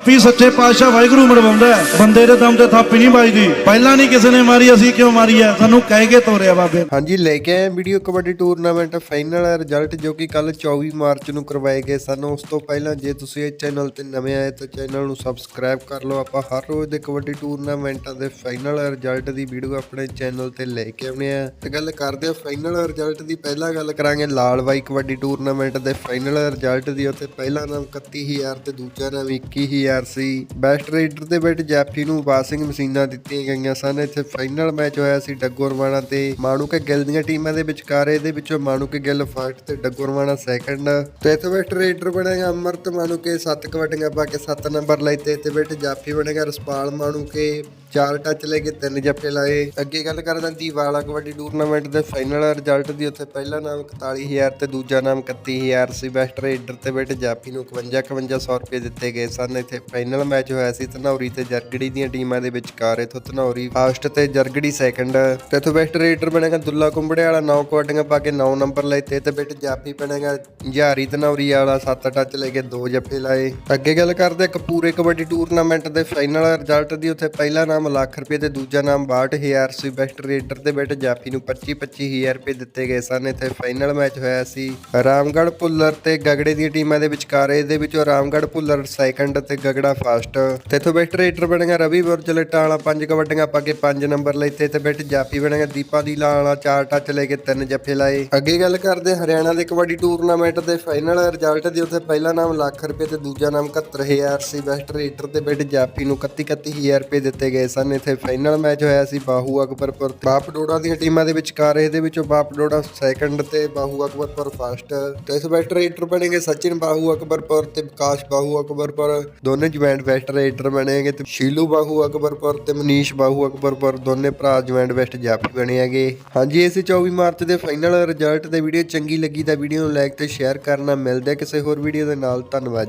ਵੀ ਸੱਚੇ ਪਾਤਸ਼ਾਹ ਵਾਹਿਗੁਰੂ ਮਰਵਾਉਂਦਾ ਬੰਦੇ ਦੇ ਦਮ ਤੇ ਥਾਪੀ ਨਹੀਂ ਵੱਜਦੀ। ਪਹਿਲਾਂ ਨਹੀਂ ਕਿਸੇ ਨੇ ਮਾਰੀ, ਅਸੀਂ ਕਿਉਂ ਮਾਰੀ ਹੈ? ਸਾਨੂੰ ਕਹਿ ਕੇ ਤੋਰਿਆ ਬਾਬੇ। ਹਾਂਜੀ, ਲੈ ਕੇ ਆਏ video kabaddi tournament final result ਜੋ ਕਿ ਕੱਲ 24 ਮਾਰਚ ਨੂੰ ਕਰਵਾਏ ਗਏ ਸਨ। ਉਸ ਤੋਂ ਪਹਿਲਾਂ ਜੇ ਤੁਸੀਂ ਇਹ ਚੈਨਲ ਤੇ ਨਵੇਂ ਆਏ ਤਾਂ ਚੈਨਲ ਨੂੰ ਸਬਸਕ੍ਰਾਈਬ ਕਰ ਲਓ। ਆਪਾਂ ਹਰ ਰੋਜ਼ ਦੇ ਕਬੱਡੀ ਟੂਰਨਾਮੈਂਟਾਂ ਦੇ ਫਾਈਨਲ ਰਿਜ਼ਲਟ ਦੀ ਵੀਡੀਓ ਆਪਣੇ ਚੈਨਲ ਤੇ ਲੈ ਕੇ ਆਉਣੇ ਆ ਤੇ ਗੱਲ ਕਰਦੇ ਆ ਫਾਈਨਲ ਰਿਜ਼ਲਟ ਦੀ। ਪਹਿਲਾਂ ਗੱਲ ਕਰਾਂਗੇ ਲਾਲ ਬਾਈ ਕਬੱਡੀ ਟੂਰਨਾਮੈਂਟ ਦੇ ਫਾਈਨਲ ਰਿਜ਼ਲਟ ਦੀ। ਉੱਥੇ ਪਹਿਲਾ ਨਾਮ 31000 ਤੇ ਦੂਜਾ ਨਾਮ 21000 ਸੀ। ਬੈਸਟ ਰੇਡਰ ਦੇ ਵਿੱਚ ਜੈਫੀ ਨੂੰ ਬਾਸਿੰਗ ਮਸ਼ੀਨਾਂ ਦਿੱਤੀਆਂ ਗਈਆਂ ਸਨ। ਇੱਥੇ ਫਾਈਨਲ ਮੈਚ ਹੋਇਆ ਸੀ ਡੱਗੋਰਵਾਣਾ ਤੇ ਮਾਣੂਕੇ ਗਿੱਲ ਦੀਆਂ ਟੀਮਾਂ ਦੇ ਵਿਚਕਾਰ। ਇਹਦੇ ਵਿੱਚੋਂ ਮਾਣੂਕੇ ਗਿੱਲ ਫਸਟ ਤੇ ਡੱਗੋ ਰਵਾਣਾ ਸੈਕੰਡ ਤੇ ਇੱਥੇ ਬੈਸਟ ਰੇਡਰ ਬਣੇਗਾ ਅਮਰਤ, ਮਾਣੂਕੇ 7 ਕਬੱਡੀਆਂ ਪਾ ਕੇ 7 ਨੰਬਰ ਲਈ ਤੇ ਇੱਥੇ ਬੈਠ ਜਾਫੀ ਬਣੇਗਾ ਰਸਪਾਲ ਮਾਣੂਕੇ। ਚਾਰ ਟੱਚ ਲੈ ਕੇ ਤਿੰਨ ਜੱਫੇ ਲਾਏ। ਅੱਗੇ ਗੱਲ ਕਰਦਾ ਦੀਵਾਲਾ ਕਬੱਡੀ ਟੂਰਨਾਮੈਂਟ ਦੇ ਫਾਈਨਲ ਰਿਜ਼ਲਟ ਦੀ। ਉੱਥੇ ਪਹਿਲਾ ਨਾਮ 41000 ਤੇ ਦੂਜਾ ਨਾਮ 31000 ਸੀ। ਬੈਸਟ ਰੇਡਰ ਤੇ ਬੈਠ ਜਾਫੀ ਨੂੰ 51 5100 ਰੁਪਏ ਦਿੱਤੇ ਗਏ ਸਨ। ਇੱਥੇ ਫਾਈਨਲ ਮੈਚ ਹੋਇਆ ਸੀ। ਧਨੌਰੀ ਤੇ ਜਰਗੜੀ ਦੀਆਂ ਟੀਮਾਂ ਦੇ ਵਿਚਕਾਰ। ਇਥੋਂ ਧਨੌਰੀ ਫਸਟ ਤੇ ਜਰਗੜੀ ਸੈਕੰਡ ਤੇ ਇਥੋਂ ਬੈਸਟ ਰੇਡਰ ਬਣੇਗਾ ਦੁੱਲਾ ਕੁੰਬੜੇ ਵਾਲਾ। 9 ਕਬੱਡੀਆਂ ਪਾ ਕੇ 9 ਨੰਬਰ ਲਏ ਤੇ ਤੇ ਬੈਠ ਜਾਫੀ ਬਣੇਗਾ ਜਹਾਰੀ ਧਨੌਰੀ ਵਾਲਾ। 7 ਟੱਚ ਲੈ ਕੇ 2 ਜੱਫੇ ਲਾਏ। ਅੱਗੇ ਗੱਲ ਕਰਦੇ ਇੱਕ ਕਬੱਡੀ ਟੂਰਨਾਮੈਂਟ ਦੇ ਫਾਈਨਲ ਰਿਜ਼ਲਟ ਦੀ। ਉੱਥੇ ਪਹਿਲਾ ਨਾਮ ਲੱਖ ਰੁਪਏ ਤੇ ਦੂਜਾ ਨਾਮ 62000 ਸੀ। ਬੈਸਟ ਰੇਡਰ ਤੇ ਬੈਠ ਜਾਫੀ ਨੂੰ 25 25000 ਰੁਪਏ ਦਿੱਤੇ ਗਏ ਸਨ। ਇੱਥੇ ਫਾਈਨਲ ਮੈਚ ਹੋਇਆ ਸੀ। ਰਾਮਗੜ੍ਹ ਭੁੱਲਰ ਤੇ ਗਗੜੇ ਦੀਆਂ ਟੀਮਾਂ ਦੇ ਵਿਚਕਾਰ ਇਹਦੇ ਵਿੱਚੋਂ ਰਾਮਗੜ੍ਹ ਭੁੱਲਰ ਸੈਕੰਡ ਤੇ ਗਗੜਾ ਫਸਟ ਤੇ ਇੱਥੋਂ ਬੈਸਟ ਰੇਡਰ ਬਣੇਗਾ ਰਵੀ ਬੁਰਜ ਵਾਲਾ ਪੰਜ, ਕਬੱਡੀਆਂ ਪਾ ਕੇ 5 ਨੰਬਰ ਲਈ ਤੇ ਇੱਥੇ ਬੈਠ ਜਾਫੀ ਬਣੇਗਾ ਦੀਪਾ ਦੀ ਲਾਂ ਵਾਲਾ ਚਾਰ ਟੱਚ ਲੈ ਕੇ ਤਿੰਨ ਜੱਫੇ ਲਾਏ। ਅੱਗੇ ਗੱਲ ਕਰਦੇ ਹਰਿਆਣਾ ਦੇ ਕਬੱਡੀ ਟੂਰਨਾਮੈਂਟ ਦੇ ਫਾਈਨਲ ਰਿਜ਼ਲਟ ਦੀ। ਉੱਥੇ ਪਹਿਲਾ ਨਾਮ ਲੱਖ ਰੁਪਏ ਤੇ ਦੂਜਾ ਨਾਮ 71000 ਸੀ। ਬੈਸਟ ਰੇਡਰ ਤੇ ਬੈਠ ਜਾਫੀ ਨੂੰ 31 31000 ਰੁਪਏ ਦਿੱਤੇ ਗਏ ਸਨ ਇੱਥੇ ਫਾਈਨਲ ਮੈਚ ਹੋਇਆ ਸੀ ਬਾਹੂ ਅਕਬਰਪੁਰ ਤੇ। ਬਾਪ ਡੋੜਾ ਦੀਆਂ ਟੀਮਾਂ ਦੇ ਵਿਚਕਾਰ ਇਹਦੇ ਵਿੱਚੋਂ ਬਾਪ ਡੋੜਾ ਸੈਕੰਡ ਤੇ, ਬਾਹੂ ਅਕਬਰਪੁਰ ਫਸਟ ਤੇ ਇਸ ਬੈਸਟ ਰੇਡਰ ਬਣੇਗੇ ਸਚਿਨ ਬਾਹੂ ਅਕਬਰਪੁਰ ਤੇ ਵਿਕਾਸ ਬਾਹੂ ਅਕਬਰਪੁਰ। ਦੋਨੇ ਜੁਆਇੰਟ ਬੈਸਟ ਰੇਡਰ ਬਣੇਗੇ ਤੇ ਸ਼ੀਲੂ ਬਾਹੂ ਅਕਬਰਪੁਰ ਤੇ ਮਨੀਸ਼ ਬਾਹੂ ਅਕਬਰਪੁਰ। ਦੋਨੇ ਭਰਾ ਜੁਆਇੰਟ ਬੈਸਟ ਜਾਫੀ ਬਣੇ ਹੈਗੇ। ਹਾਂਜੀ, ਇਸ 24 ਮਾਰਚ ਦੇ ਫਾਈਨਲ ਰਿਜ਼ਲਟ ਤੇ ਵੀਡੀਓ ਚੰਗੀ ਲੱਗੀ ਤਾਂ ਵੀਡੀਓ ਨੂੰ ਲਾਈਕ ਤੇ ਸ਼ੇਅਰ ਕਰਨਾ। ਮਿਲਦੇ ਆ ਕਿਸੇ ਹੋਰ ਵੀਡੀਓ ਦੇ ਨਾਲ। ਧੰਨਵਾਦ।